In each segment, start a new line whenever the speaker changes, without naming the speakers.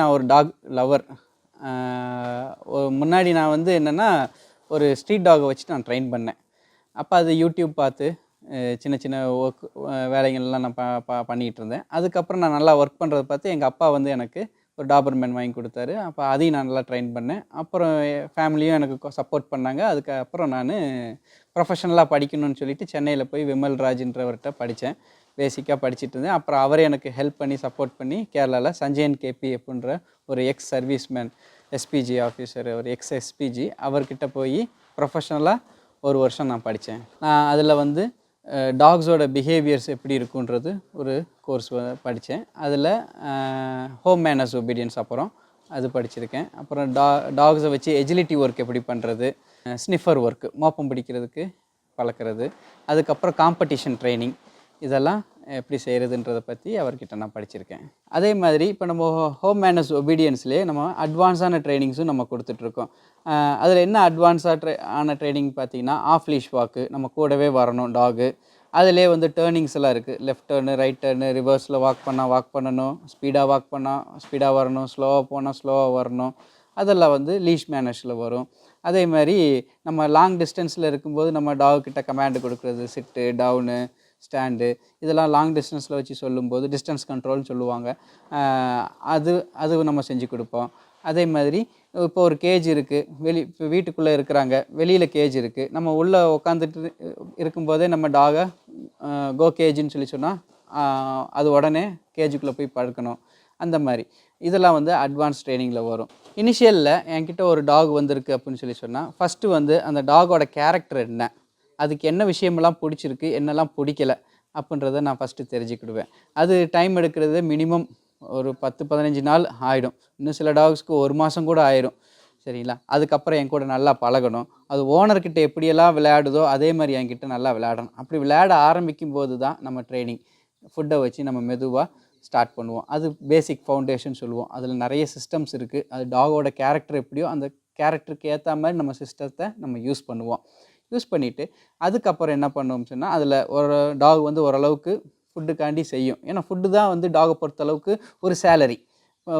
நான் ஒரு talk lower முன்னாடி நான் வந்து என்னென்னா ஒரு ஸ்ட்ரீட் டாகை வச்சு நான் ட்ரெயின் பண்ணேன். அப்போ அது யூடியூப் பார்த்து சின்ன சின்ன ஒர்க் வேலைகள்லாம் நான் ப ப- பண்ணிகிட்டு இருந்தேன். அதுக்கப்புறம் நான் நல்லா ஒர்க் பண்ணுறத பார்த்து எங்கள் அப்பா வந்து எனக்கு ஒரு டாபர்மேன் வாங்கி கொடுத்தாரு. அப்போ அதையும் நான் நல்லா ட்ரெயின் பண்ணேன். அப்புறம் ஃபேமிலியும் எனக்கு சப்போர்ட் பண்ணாங்க. அதுக்கப்புறம் நான் ப்ரொஃபஷனலாக படிக்கணும்னு சொல்லிட்டு சென்னையில் போய் விமல் ராஜ்ன்றவர்கிட்ட படித்தேன் பேசிக்காக படிச்சுட்டு இருந்தேன். அப்புறம் அவரே எனக்கு ஹெல்ப் பண்ணி சப்போர்ட் பண்ணி கேரளாவில் சஞ்சயன் கேபி அப்படின்ற ஒரு எக்ஸ் சர்வீஸ்மேன் எஸ்பிஜி ஆஃபீஸர் ஒரு எக்ஸ் எஸ்பிஜி அவர்கிட்ட போய் ப்ரொஃபஷனலாக ஒரு வருஷம் நான் படித்தேன் நான் அதில் வந்து டாக்ஸோட பிஹேவியர்ஸ் எப்படி இருக்குன்றது ஒரு கோர்ஸ் படித்தேன். அதில் ஹோம் மேனர்ஸ் ஒபீடியன்ஸ் அப்புறம் அது படிச்சிருக்கேன். அப்புறம் டா டாக்ஸை வச்சு எஜிலிட்டி ஒர்க் எப்படி பண்ணுறது ஸ்னிஃபர் ஒர்க்கு மோப்பம் பிடிக்கிறதுக்கு பழக்கிறது. அதுக்கப்புறம் காம்படிஷன் ட்ரைனிங் இதெல்லாம் எப்படி செய்கிறதுன்றதை பற்றி அவர்கிட்ட நான் படிச்சிருக்கேன். அதே மாதிரி இப்போ நம்ம ஹோம் மேனஸ் ஒபீடியன்ஸ்லேயே நம்ம அட்வான்ஸான ட்ரைனிங்ஸும் நம்ம கொடுத்துட்ருக்கோம் அதில் என்ன அட்வான்ஸாக ட்ரை ஆன ட்ரைனிங் பார்த்தீங்கன்னா ஆஃப் லீஷ் வாக்கு நம்ம கூடவே வரணும் டாகு அதிலே வந்து டேர்னிங்ஸ் எல்லாம் இருக்குது லெஃப்ட் டேர்னு ரைட் டேர்னு ரிவர்ஸில் வாக் பண்ணால் வாக் பண்ணணும் ஸ்பீடாக வாக் பண்ணால் ஸ்பீடாக வரணும் ஸ்லோவாக போனால் ஸ்லோவாக வரணும். அதெல்லாம் வந்து லீஷ் மேனர்ஸில் வரும். அதே மாதிரி நம்ம லாங் டிஸ்டன்ஸில் இருக்கும்போது நம்ம டாக் கிட்ட கமாண்டு கொடுக்குறது சிட்டு டவுனு ஸ்டாண்டு இதெல்லாம் லாங் டிஸ்டன்ஸில் வச்சு சொல்லும்போது டிஸ்டன்ஸ் கண்ட்ரோல்னு சொல்லுவாங்க. அது அது நம்ம செஞ்சு கொடுப்போம். அதே மாதிரி இப்போ ஒரு கேஜ் இருக்குது வெளி இப்போ வீட்டுக்குள்ளே இருக்கிறாங்க. வெளியில் கேஜ் இருக்குது நம்ம உள்ளே உட்காந்துட்டு இருக்கும்போதே நம்ம டாகை கோ கேஜின்னு சொல்லி சொன்னால் அது உடனே கேஜுக்குள்ளே போய் பழக்கணும் அந்த மாதிரி. இதெல்லாம் வந்து அட்வான்ஸ் ட்ரைனிங்கில் வரும். இனிஷியலில் என்கிட்ட ஒரு டாக் வந்திருக்கு அப்படின்னு சொல்லி சொன்னால் ஃபஸ்ட்டு வந்து அந்த டாகோட கேரக்டர் என்ன? அதுக்கு என்ன விஷயமெல்லாம் பிடிச்சிருக்கு என்னெல்லாம் பிடிக்கல அப்படின்றத நான் ஃபஸ்ட்டு தெரிஞ்சுக்கிடுவேன். அது டைம் எடுக்கிறது மினிமம் ஒரு பத்து பதினஞ்சு நாள் ஆகிடும் இன்னும் சில டாக்ஸ்க்கு ஒரு மாதம் கூட ஆயிடும் சரிங்களா? அதுக்கப்புறம் என் கூட நல்லா பழகணும். அது ஓனர்கிட்ட எப்படியெல்லாம் விளையாடுதோ அதே மாதிரி என்கிட்ட நல்லா விளையாடணும். அப்படி விளையாட ஆரம்பிக்கும் போது தான் நம்ம ட்ரைனிங் ஃபுட்டை வச்சு நம்ம மெதுவாக ஸ்டார்ட் பண்ணுவோம். அது பேசிக் ஃபவுண்டேஷன் சொல்லுவோம். அதில் நிறைய சிஸ்டம்ஸ் இருக்குது அது டாகோட கேரக்டர் எப்படியோ அந்த கேரக்டருக்கு ஏற்ற மாதிரி நம்ம சிஸ்டத்தை நம்ம யூஸ் பண்ணுவோம். யூஸ் பண்ணிவிட்டு அதுக்கப்புறம் என்ன பண்ணுவோம் சொன்னால் அதில் ஒரு டாக் வந்து ஓரளவுக்கு ஃபுட்டுக்காண்டி செய்யும். ஏன்னா ஃபுட்டு தான் வந்து டாகை பொறுத்தளவுக்கு ஒரு சேலரி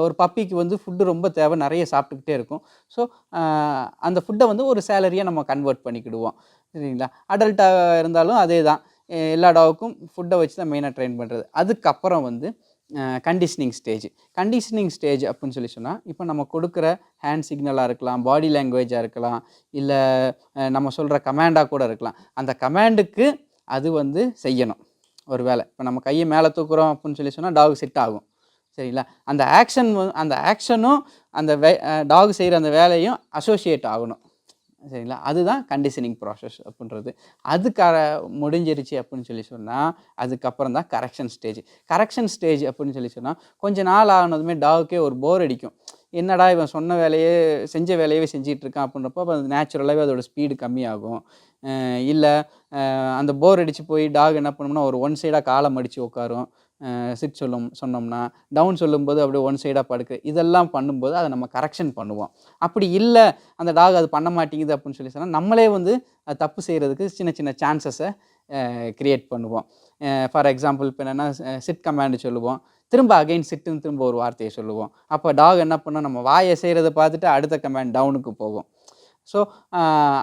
ஒரு பப்பிக்கு வந்து ஃபுட்டு ரொம்ப தேவை நிறைய சாப்பிட்டுக்கிட்டே இருக்கும். ஸோ அந்த ஃபுட்டை வந்து ஒரு சேலரியாக நம்ம கன்வெர்ட் பண்ணிக்கிடுவோம். சரிங்களா? அடல்ட்டாக இருந்தாலும் அதே தான் எல்லா டாகுக்கும் ஃபுட்டை வச்சு தான் மெயினாக ட்ரெயின் பண்ணுறது அதுக்கப்புறம் வந்து கண்டிஷனிங் ஸ்டேஜ் கண்டிஷனிங் ஸ்டேஜ் அப்படின்னு சொல்லி சொன்னால் இப்போ நம்ம கொடுக்குற ஹேண்ட் சிக்னலாக இருக்கலாம் பாடி லாங்குவேஜாக இருக்கலாம் இல்லை நம்ம சொல்கிற கமாண்டாக கூட இருக்கலாம். அந்த கமாண்டுக்கு அது வந்து செய்யணும். ஒரு வேலை இப்போ நம்ம கையை மேலே தூக்குறோம் அப்படின்னு சொல்லி சொன்னால் டாக் செட் ஆகும். சரிங்களா? அந்த ஆக்ஷன் அந்த ஆக்ஷனும் அந்த வே டாக் செய்கிற அந்த வேலையும் அசோசியேட் ஆகணும். சரிங்களா? அதுதான் கண்டிஷனிங் ப்ராசஸ் அப்படின்றது. அது க முடிஞ்சிருச்சு அப்படின்னு சொல்லி சொன்னால் அதுக்கப்புறம் தான் கரெக்ஷன் ஸ்டேஜ் கரெக்ஷன் ஸ்டேஜ் அப்படின்னு சொல்லி சொன்னால் கொஞ்ச நாள் ஆனதுமே டாகுக்கே ஒரு போர் அடிக்கும். என்னடா இவன் சொன்ன வேலையே செஞ்ச வேலையவே செஞ்சிகிட்டு இருக்கான் அப்படின்றப்போ அப்போ நேச்சுரலாகவே அதோட ஸ்பீடு கம்மியாகும். இல்லை அந்த போர் அடித்து போய் டாக் என்ன பண்ணும்னா ஒரு ஒன் சைடாக காலை மடித்து உட்காரும். சிட் சொல்லும் சொன்னோம்னா டவுன் சொல்லும்போது அப்படியே ஒன் சைடாக படுக்கு. இதெல்லாம் பண்ணும்போது அதை நம்ம கரெக்ஷன் பண்ணுவோம். அப்படி இல்லை அந்த டாக் அது பண்ண மாட்டேங்குது அப்படின்னு சொல்லி சொன்னால் நம்மளே வந்து அது தப்பு செய்கிறதுக்கு சின்ன சின்ன சான்சஸை க்ரியேட் பண்ணுவோம். ஃபார் எக்ஸாம்பிள் இப்போ என்னென்னா சிட் கமாண்டு சொல்லுவோம். திரும்ப அகைன் சிட்டுன்னு திரும்ப ஒரு வார்த்தையை சொல்லுவோம். அப்போ டாக் என்ன பண்ணோம்? நம்ம வாயை செய்கிறத பார்த்துட்டு அடுத்த கமாண்ட் டவுனுக்கு போகும். ஸோ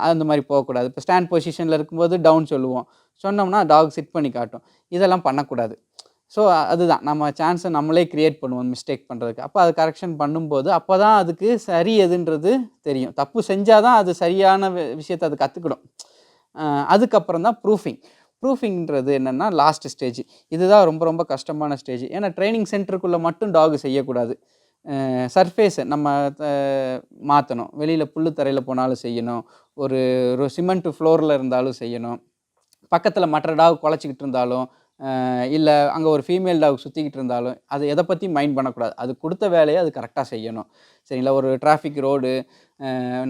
அந்த மாதிரி போகக்கூடாது. இப்போ ஸ்டாண்ட் பொசிஷனில் இருக்கும்போது டவுன் சொல்லுவோம். சொன்னோம்னா டாக் சிட் பண்ணி காட்டும். இதெல்லாம் பண்ணக்கூடாது. ஸோ அதுதான். நம்ம சான்ஸை நம்மளே க்ரியேட் பண்ணுவோம் மிஸ்டேக் பண்ணுறதுக்கு அப்போ அது கரெக்ஷன் பண்ணும்போது அப்போ தான் அதுக்கு சரி எதுன்றது தெரியும். தப்பு செஞ்சால் தான் அது சரியான விஷயத்தை அது கற்றுக்கிடும் அதுக்கப்புறம் தான் ப்ரூஃபிங் ப்ரூஃபிங்கிறது என்னென்னா லாஸ்ட் ஸ்டேஜ் இதுதான் ரொம்ப ரொம்ப கஷ்டமான ஸ்டேஜ் ஏன்னா ட்ரைனிங் சென்டருக்குள்ளே மட்டும் டாக் செய்யக்கூடாது. சர்ஃபேஸை நம்ம மாற்றணும் வெளியில் புல்லு தரையில் போனாலும் செய்யணும். ஒரு ஒரு சிமெண்ட் ஃப்ளோரில் இருந்தாலும் செய்யணும். பக்கத்தில் மற்ற டாக் குலைச்சிக்கிட்டு இருந்தாலும் இல்லை அங்கே ஒரு ஃபீமேல் டாக் சுற்றிக்கிட்டு இருந்தாலும் அது எதை பற்றி மைண்ட் பண்ணக்கூடாது. அது கொடுத்த வேலையை அது கரெக்டாக செய்யணும். சரிங்களா? ஒரு டிராஃபிக் ரோடு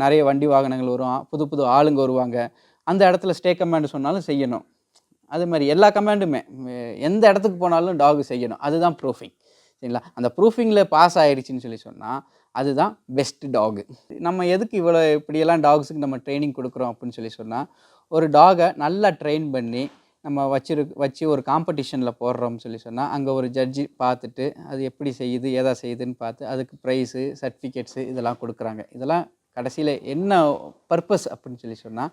நிறைய வண்டி வாகனங்கள் வரும். புது புது ஆளுங்க வருவாங்க. அந்த இடத்துல ஸ்டே கமாண்டு சொன்னாலும் செய்யணும். அது மாதிரி எல்லா கமாண்டுமே எந்த இடத்துக்கு போனாலும் டாக் செய்யணும். அதுதான் ப்ரூஃபிங் சரிங்களா? அந்த ப்ரூஃபிங்கில் பாஸ் ஆகிடுச்சின்னு சொல்லி சொன்னால் அதுதான் பெஸ்ட் டாகு நம்ம எதுக்கு இவ்வளோ இப்படியெல்லாம் டாக்ஸுக்கு நம்ம ட்ரைனிங் கொடுக்குறோம் அப்படின்னு சொல்லி சொன்னால் ஒரு டாகை நல்லா ட்ரெயின் பண்ணி நம்ம வச்சிரு வச்சு ஒரு காம்படிஷனில் போடுறோம்னு சொல்லி சொன்னால் அங்கே ஒரு ஜட்ஜி பார்த்துட்டு அது எப்படி செய்யுது எதா செய்யுதுன்னு பார்த்து அதுக்கு ப்ரைஸு சர்டிஃபிகேட்ஸு இதெல்லாம் கொடுக்குறாங்க. இதெல்லாம் கடைசியில் என்ன பர்பஸ் அப்படின்னு சொல்லி சொன்னால்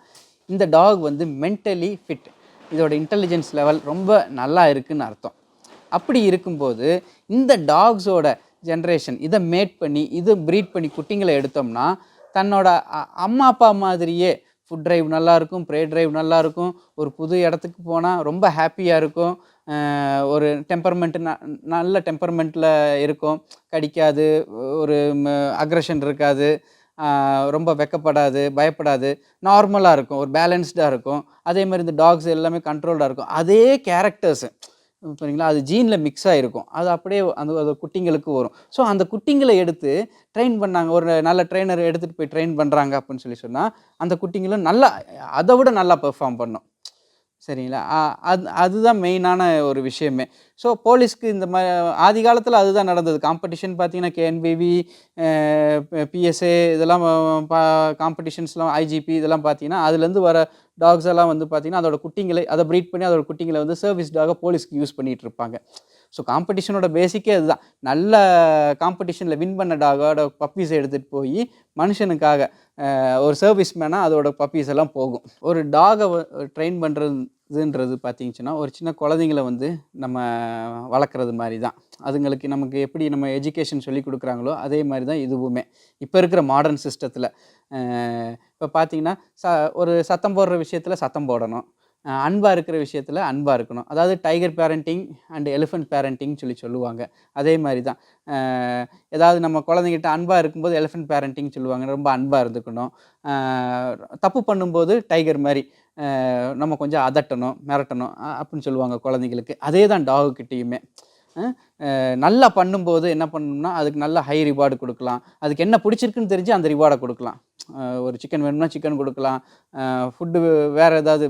இந்த டாக் வந்து மென்டலி ஃபிட் இதோட இன்டெலிஜென்ஸ் லெவல் ரொம்ப நல்லா இருக்குன்னு அர்த்தம். அப்படி இருக்கும்போது இந்த டாக்ஸோட ஜென்ரேஷன் இதை மேட் பண்ணி இது ப்ரீட் பண்ணி குட்டிங்களை எடுத்தோம்னா தன்னோட அம்மா அப்பா மாதிரியே ஃபுட் ட்ரைவ் நல்லாயிருக்கும் ப்ரே ட்ரைவ் நல்லாயிருக்கும் ஒரு புது இடத்துக்கு போனால் ரொம்ப ஹாப்பியாக இருக்கும். ஒரு ஒரு டெம்பர்மெண்ட் நல்ல டெம்பர்மெண்ட்டில் இருக்கும். கடிக்காது ஒரு அக்ரஷன் இருக்காது. ரொம்ப வெக்கப்படாது பயப்படாது. நார்மலாக இருக்கும் ஒரு பேலன்ஸ்டாக இருக்கும். அதே மாதிரி இந்த டாக்ஸ் எல்லாமே கண்ட்ரோல்டாக இருக்கும். அதே கேரக்டர்ஸு சரிங்களா அது ஜீனில் மிக்ஸ் ஆகிருக்கும் அது அப்படியே அந்த அது குட்டிங்களுக்கு வரும். ஸோ அந்த குட்டிங்களை எடுத்து ட்ரெயின் பண்ணாங்க. ஒரு நல்ல ட்ரெயினர் எடுத்துகிட்டு போய் ட்ரெயின் பண்ணுறாங்க அப்படின்னு சொல்லி சொன்னால் அந்த குட்டிங்களும் நல்லா அதை விட நல்லா பெர்ஃபார்ம் பண்ணும். சரிங்களா? அது அதுதான் மெயினான ஒரு விஷயமே. ஸோ போலீஸ்க்கு இந்த மாதிரி ஆதி காலத்தில் அதுதான் நடந்தது. காம்படிஷன் பார்த்தீங்கன்னா கேஎன்பிவி பிஎஸ்ஏ இதெல்லாம் பா காம்படிஷன்ஸ்லாம் ஐஜிபி இதெல்லாம் பார்த்தீங்கன்னா அதுலேருந்து வர டாக்ஸ் எல்லாம் வந்து பார்த்தீங்கன்னா அதோட குட்டிங்களை அதை ப்ரீட் பண்ணி அதோட குட்டிங்களை வந்து சர்வீஸ் டாக போலீஸ்க்கு யூஸ் பண்ணிகிட்டு இருப்பாங்க. ஸோ காம்படிஷனோட பேசிக்கே அதுதான் நல்ல காம்படிஷனில் வின் பண்ண டாகோட பப்பீஸை எடுத்துகிட்டு போய் மனுஷனுக்காக ஒரு சர்வீஸ் மேனாக அதோட பப்பீஸ் எல்லாம் போகும். ஒரு டாகை ட்ரெயின் பண்ணுறதுன்றது பார்த்தீங்கன்னா ஒரு சின்ன குழந்தைங்கள வந்து நம்ம வளர்க்குறது மாதிரி தான் அதுங்களுக்கு நமக்கு எப்படி நம்ம எஜுகேஷன் சொல்லி கொடுக்குறாங்களோ அதே மாதிரி தான் இதுவுமே. இப்போ இருக்கிற மாடர்ன் சிஸ்டத்தில் இப்போ பார்த்தீங்கன்னா ச ஒரு சத்தம் போடுற விஷயத்தில் சத்தம் போடணும். அன்பாக இருக்கிற விஷயத்தில் அன்பாக இருக்கணும். அதாவது டைகர் பேரண்டிங் அண்ட் எலிஃபெண்ட் பேரண்டிங்னு சொல்லி சொல்லுவாங்க. அதே மாதிரி தான் ஏதாவது நம்ம குழந்தைங்கிட்ட அன்பாக இருக்கும்போது எலிஃபெண்ட் பேரண்டிங் சொல்லுவாங்க. ரொம்ப அன்பாக இருந்துக்கணும். தப்பு பண்ணும்போது டைகர் மாதிரி நம்ம கொஞ்சம் அதட்டணும் மிரட்டணும் அப்படின்னு சொல்லுவாங்க குழந்தைங்களுக்கு அதே தான் டாகுக்கிட்டேயுமே நல்லா பண்ணும்போது என்ன பண்ணணும்னா அதுக்கு நல்ல ஹை ரிவார்டு கொடுக்கலாம். அதுக்கு என்ன பிடிச்சிருக்குன்னு தெரிஞ்சு அந்த ரிவார்டை கொடுக்கலாம். ஒரு சிக்கன் வேணும்னா சிக்கன் கொடுக்கலாம். ஃபுட்டு வேறு ஏதாவது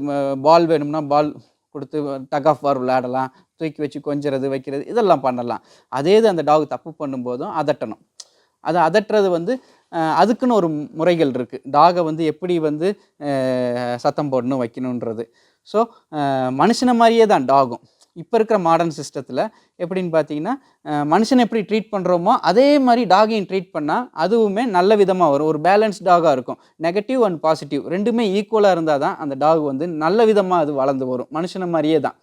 பால் வேணும்னா பால் கொடுத்து டக் ஆஃப் வார் விளையாடலாம். தூக்கி வச்சு கொஞ்சறது வைக்கிறது இதெல்லாம் பண்ணலாம். அதே இது அந்த டாக் தப்பு பண்ணும்போதும் அதட்டணும். அதை அதட்டுறது வந்து அதுக்குன்னு ஒரு முறைகள் இருக்குது டாகை வந்து எப்படி வந்து சத்தம் போடணும் வைக்கணுன்றது ஸோ மனுஷனை மாதிரியே தான் டாகும் இப்போ இருக்கிற மாடர்ன் சிஸ்டத்தில் எப்படின்னு பார்த்தீங்கன்னா மனுஷனை எப்படி ட்ரீட் பண்ணுறோமோ அதே மாதிரி டாகையும் ட்ரீட் பண்ணால் அதுவுமே நல்ல விதமாக வரும். ஒரு பேலன்ஸ் டாகாக இருக்கும். நெகட்டிவ் அண்ட் பாசிட்டிவ் ரெண்டுமே ஈக்குவலாக இருந்தால் தான் அந்த டாக் வந்து நல்ல விதமாக அது வளர்ந்து வரும். மனுஷனை மாதிரியே தான்.